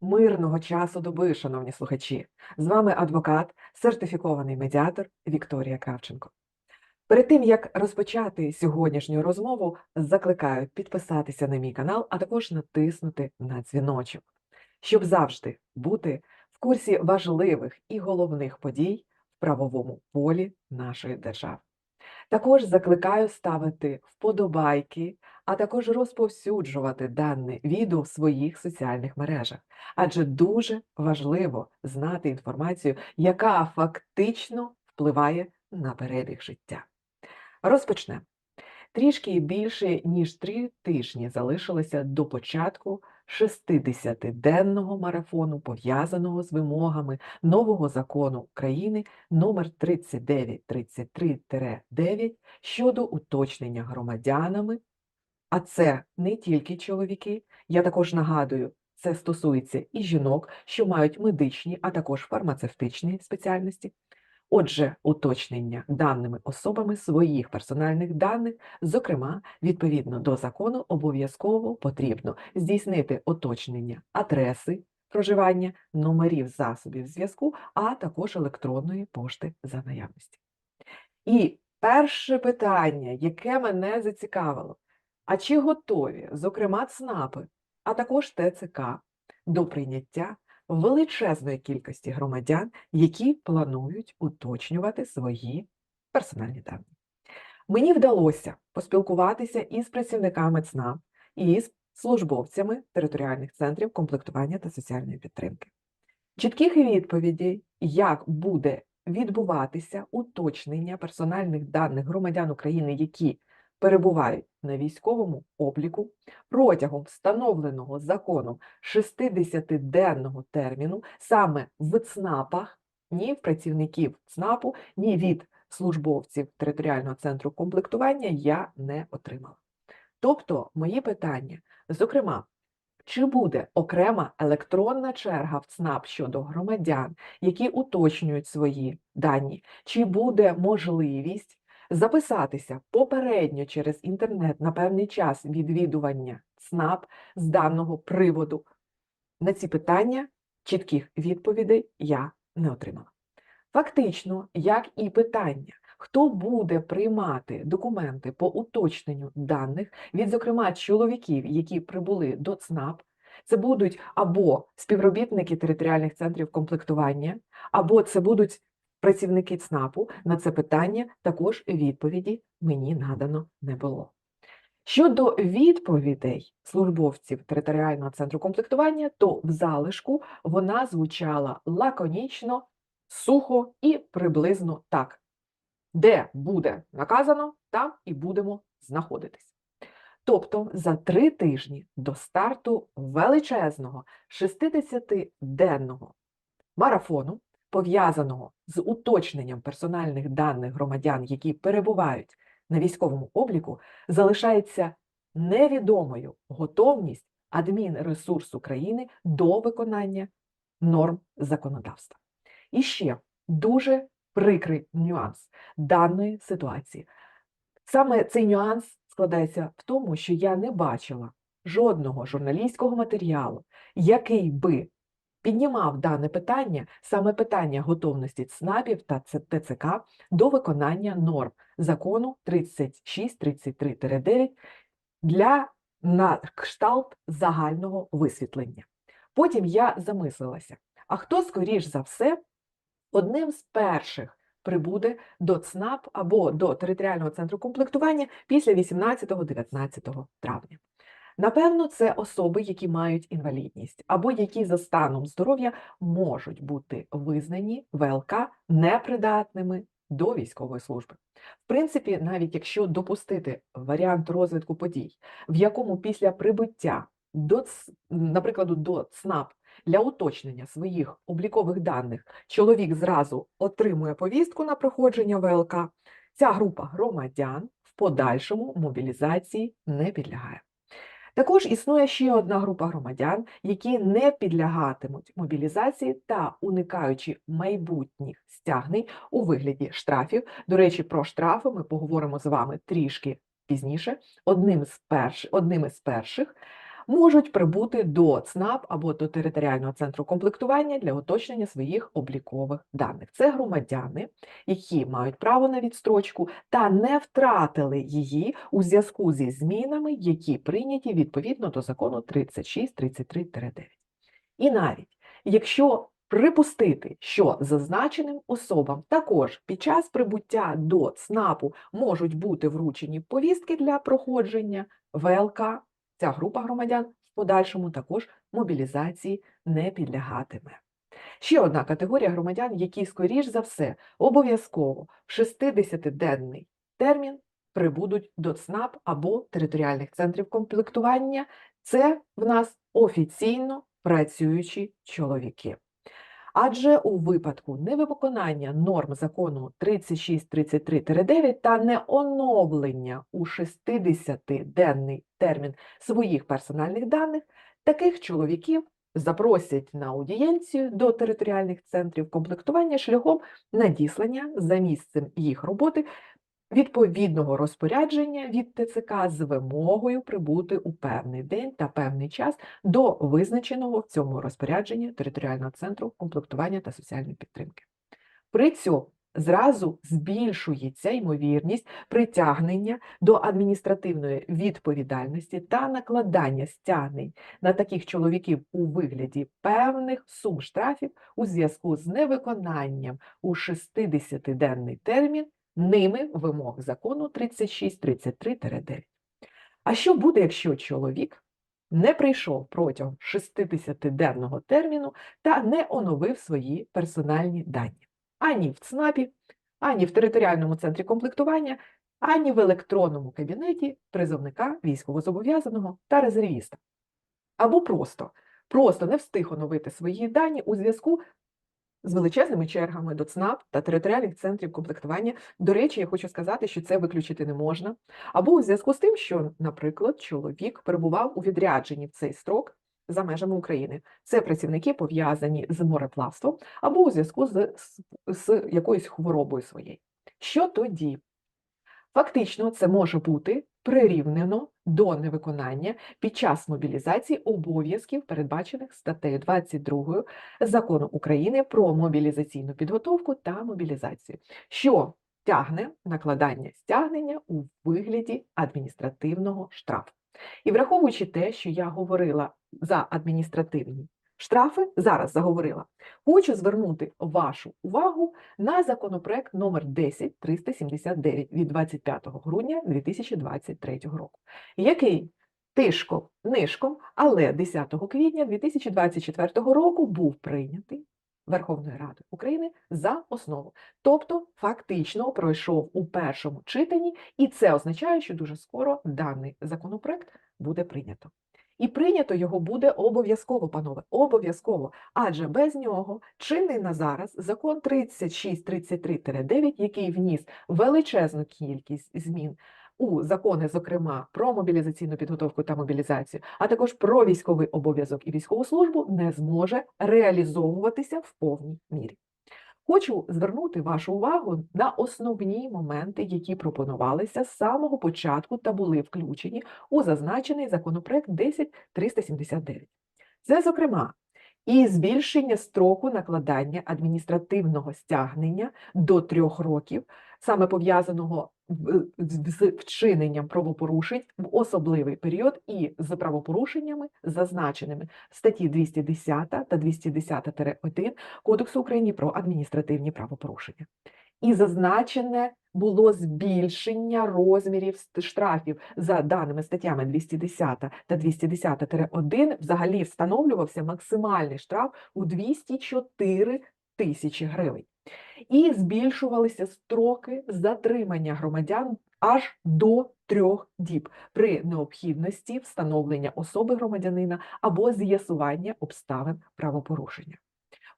Мирного часу доби, шановні слухачі! З вами адвокат, сертифікований медіатор Вікторія Кравченко. Перед тим як розпочати сьогоднішню розмову, закликаю підписатися на мій канал, а також натиснути на дзвіночок, щоб завжди бути в курсі важливих і головних подій в правовому полі нашої держави. Також закликаю ставити вподобайки, а також розповсюджувати дане відео в своїх соціальних мережах, адже дуже важливо знати інформацію, яка фактично впливає на перебіг життя. Розпочнемо. Трішки більше ніж три тижні залишилося до початку 60-денного марафону, пов'язаного з вимогами нового закону України номер 3933-9 щодо уточнення громадянами, а це не тільки чоловіки, я також нагадую, це стосується і жінок, що мають медичні, а також фармацевтичні спеціальності. Отже, уточнення даними особами своїх персональних даних, зокрема, відповідно до закону, обов'язково потрібно здійснити уточнення адреси проживання, номерів засобів зв'язку, а також електронної пошти за наявності. І перше питання, яке мене зацікавило, а чи готові, зокрема, ЦНАПи, а також ТЦК до прийняття величезної кількості громадян, які планують уточнювати свої персональні дані. Мені вдалося поспілкуватися із працівниками ЦНАП і з службовцями територіальних центрів комплектування та соціальної підтримки. Чітких відповідей, як буде відбуватися уточнення персональних даних громадян України, які перебувають на військовому обліку протягом встановленого законом 60-денного терміну саме в ЦНАПах, ні в працівників ЦНАПу, ні від службовців територіального центру комплектування я не отримала. Тобто, мої питання, зокрема, чи буде окрема електронна черга в ЦНАП щодо громадян, які уточнюють свої дані, чи буде можливість записатися попередньо через інтернет на певний час відвідування ЦНАП з даного приводу? На ці питання чітких відповідей я не отримала. Фактично, як і питання, хто буде приймати документи по уточненню даних від, зокрема, чоловіків, які прибули до ЦНАП, це будуть або співробітники територіальних центрів комплектування, або це будуть працівники ЦНАПу. На це питання також відповіді мені надано не було. Щодо відповідей службовців територіального центру комплектування, то в залишку вона звучала лаконічно, сухо і приблизно так. Де буде наказано, там і будемо знаходитись. Тобто за три тижні до старту величезного 60-денного марафону, пов'язаного з уточненням персональних даних громадян, які перебувають на військовому обліку, залишається невідомою готовність адмінресурсу України до виконання норм законодавства. І ще дуже прикрий нюанс даної ситуації. Саме цей нюанс складається в тому, що я не бачила жодного журналістського матеріалу, який би піднімав дане питання, саме питання готовності ЦНАПів та ТЦК до виконання норм закону 3633-9 для на кшталт загального висвітлення. Потім я замислилася, а хто, скоріш за все, одним з перших прибуде до ЦНАП або до територіального центру комплектування після 18-19 травня. Напевно, це особи, які мають інвалідність, або які за станом здоров'я можуть бути визнані ВЛК непридатними до військової служби. В принципі, навіть якщо допустити варіант розвитку подій, в якому після прибуття до, наприклад, до ЦНАП для уточнення своїх облікових даних чоловік зразу отримує повістку на проходження ВЛК, ця група громадян в подальшому мобілізації не підлягає. Також існує ще одна група громадян, які не підлягатимуть мобілізації та уникаючи майбутніх стягнень у вигляді штрафів. До речі, про штрафи ми поговоримо з вами трішки пізніше. Одним з перш... Одним із перших можуть прибути до ЦНАП або до територіального центру комплектування для уточнення своїх облікових даних. Це громадяни, які мають право на відстрочку та не втратили її у зв'язку зі змінами, які прийняті відповідно до закону 3633-9. І навіть якщо припустити, що зазначеним особам також під час прибуття до ЦНАПу можуть бути вручені повістки для проходження ВЛК, ця група громадян в подальшому також мобілізації не підлягатиме. Ще одна категорія громадян, які, скоріш за все, обов'язково в 60-денний термін прибудуть до ЦНАП або територіальних центрів комплектування. Це в нас офіційно працюючі чоловіки. Адже у випадку невиконання норм закону 3633-9 та неоновлення у 60-денний термін своїх персональних даних, таких чоловіків запросять на аудієнцію до територіальних центрів комплектування шляхом надіслання за місцем їх роботи відповідного розпорядження від ТЦК з вимогою прибути у певний день та певний час до визначеного в цьому розпорядженні територіального центру комплектування та соціальної підтримки. При цьому зразу збільшується ймовірність притягнення до адміністративної відповідальності та накладання стягнень на таких чоловіків у вигляді певних сум штрафів у зв'язку з невиконанням у 60-денний термін ними вимог закону 3633-9. А що буде, якщо чоловік не прийшов протягом 60-денного терміну та не оновив свої персональні дані? Ані в ЦНАПі, ані в територіальному центрі комплектування, ані в електронному кабінеті призовника військовозобов'язаного та резервіста. Або просто, просто не встиг оновити свої дані у зв'язку з величезними чергами до ЦНАП та територіальних центрів комплектування. До речі, я хочу сказати, що це виключити не можна. Або у зв'язку з тим, що, наприклад, чоловік перебував у відрядженні в цей строк за межами України. Це працівники пов'язані з мореплавством або у зв'язку з, з, з якоюсь хворобою своєю. Що тоді? Фактично, це може бути прирівнено до невиконання під час мобілізації обов'язків, передбачених статтею 22 закону України про мобілізаційну підготовку та мобілізацію, що тягне накладання стягнення у вигляді адміністративного штрафу. І враховуючи те, що я говорила за адміністративні штрафи, зараз заговорила, хочу звернути вашу увагу на законопроект номер 10379 від 25 грудня 2023 року, який тишком нишком, але 10 квітня 2024 року був прийнятий Верховною Радою України за основу. Тобто, фактично пройшов у першому читанні, і це означає, що дуже скоро даний законопроект буде прийнято. І прийнято його буде обов'язково, панове, обов'язково. Адже без нього чинний на зараз закон 3633-9, який вніс величезну кількість змін у закони, зокрема про мобілізаційну підготовку та мобілізацію, а також про військовий обов'язок і військову службу, не зможе реалізовуватися в повній мірі. Хочу звернути вашу увагу на основні моменти, які пропонувалися з самого початку та були включені у зазначений законопроект 10379. Це, зокрема, і збільшення строку накладання адміністративного стягнення до трьох років, саме пов'язаного з вчиненням правопорушень в особливий період і з правопорушеннями, зазначеними в статті 210 та 210-1 Кодексу України про адміністративні правопорушення. І зазначене було збільшення розмірів штрафів за даними статтями 210 та 210-1, взагалі встановлювався максимальний штраф у 204 тисячі гривень. І збільшувалися строки затримання громадян аж до трьох діб при необхідності встановлення особи громадянина або з'ясування обставин правопорушення.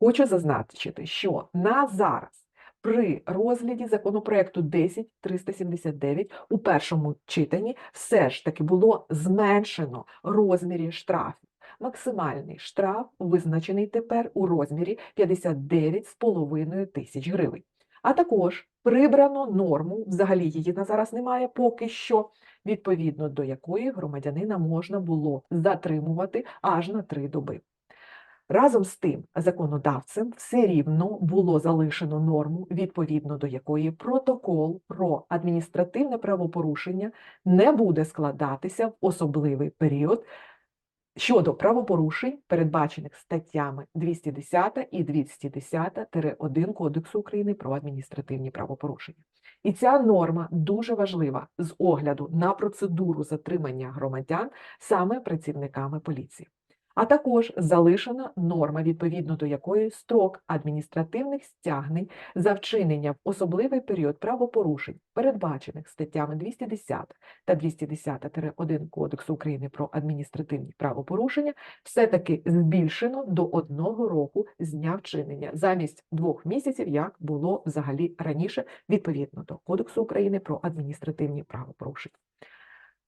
Хочу зазначити, що на зараз при розгляді законопроекту 10379 у першому читанні все ж таки було зменшено розмірі штрафів. Максимальний штраф визначений тепер у розмірі 59,5 тисяч гривень. А також прибрано норму, взагалі її на зараз немає поки що, відповідно до якої громадянина можна було затримувати аж на три доби. Разом з тим, законодавцем все рівно було залишено норму, відповідно до якої протокол про адміністративне правопорушення не буде складатися в особливий період щодо правопорушень, передбачених статтями 210 і 210-1 Кодексу України про адміністративні правопорушення. І ця норма дуже важлива з огляду на процедуру затримання громадян саме працівниками поліції. А також залишена норма, відповідно до якої строк адміністративних стягнень за вчинення в особливий період правопорушень, передбачених статтями 210 та 210-1 Кодексу України про адміністративні правопорушення, все-таки збільшено до одного року з дня вчинення замість двох місяців, як було взагалі раніше, відповідно до Кодексу України про адміністративні правопорушення.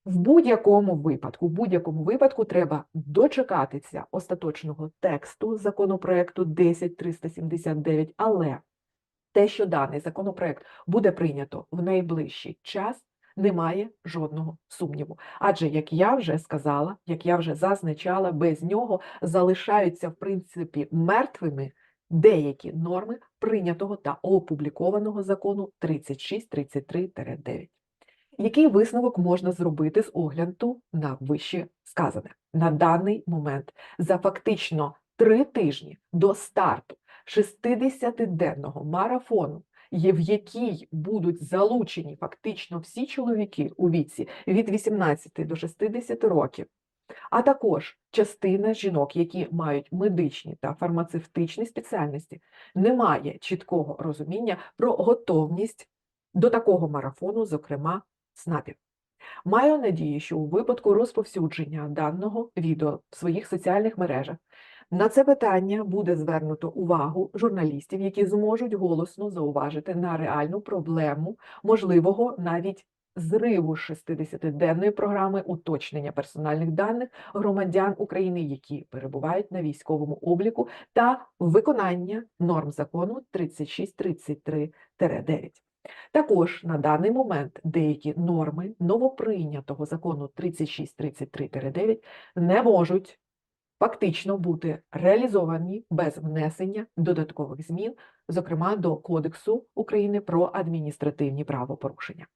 В будь-якому випадку, в будь-якому випадку треба дочекатися остаточного тексту законопроекту 10379, але те, що даний законопроект буде прийнято в найближчий час, немає жодного сумніву. Адже, як я вже сказала, як я вже зазначала, без нього залишаються в принципі мертвими деякі норми прийнятого та опублікованого закону 3633-9. Який висновок можна зробити з огляду на вище сказане? На даний момент за фактично три тижні до старту 60-денного марафону, в який будуть залучені фактично всі чоловіки у віці від 18 до 60 років, а також частина жінок, які мають медичні та фармацевтичні спеціальності, немає чіткого розуміння про готовність до такого марафону, зокрема СНАПів. Маю надію, що у випадку розповсюдження даного відео в своїх соціальних мережах на це питання буде звернуто увагу журналістів, які зможуть голосно зауважити на реальну проблему можливого навіть зриву 60-денної програми уточнення персональних даних громадян України, які перебувають на військовому обліку, та виконання норм закону 3633-9. Також на даний момент деякі норми новоприйнятого закону 3633-9 не можуть фактично бути реалізовані без внесення додаткових змін, зокрема до Кодексу України про адміністративні правопорушення.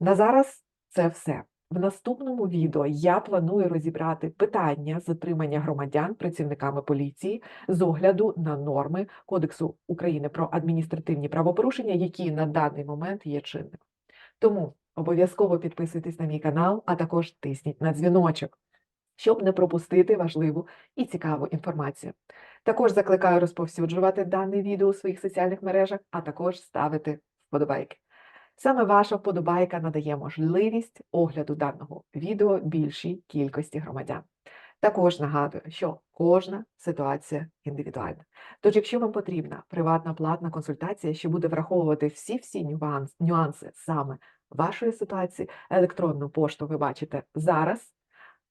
На зараз це все. В наступному відео я планую розібрати питання затримання громадян працівниками поліції з огляду на норми Кодексу України про адміністративні правопорушення, які на даний момент є чинними. Тому обов'язково підписуйтесь на мій канал, а також тисніть на дзвіночок, щоб не пропустити важливу і цікаву інформацію. Також закликаю розповсюджувати дане відео у своїх соціальних мережах, а також ставити вподобайки. Саме ваша вподобайка надає можливість огляду даного відео більшій кількості громадян. Також нагадую, що кожна ситуація індивідуальна. Тож, якщо вам потрібна приватна платна консультація, що буде враховувати всі-всі нюанс- нюанси саме вашої ситуації, електронну пошту ви бачите зараз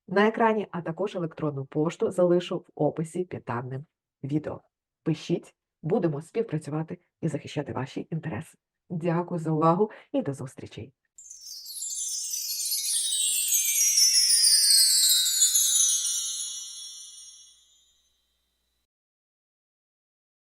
на екрані, а також електронну пошту залишу в описі під даним відео. Пишіть, будемо співпрацювати і захищати ваші інтереси. Дякую за увагу і до зустрічей!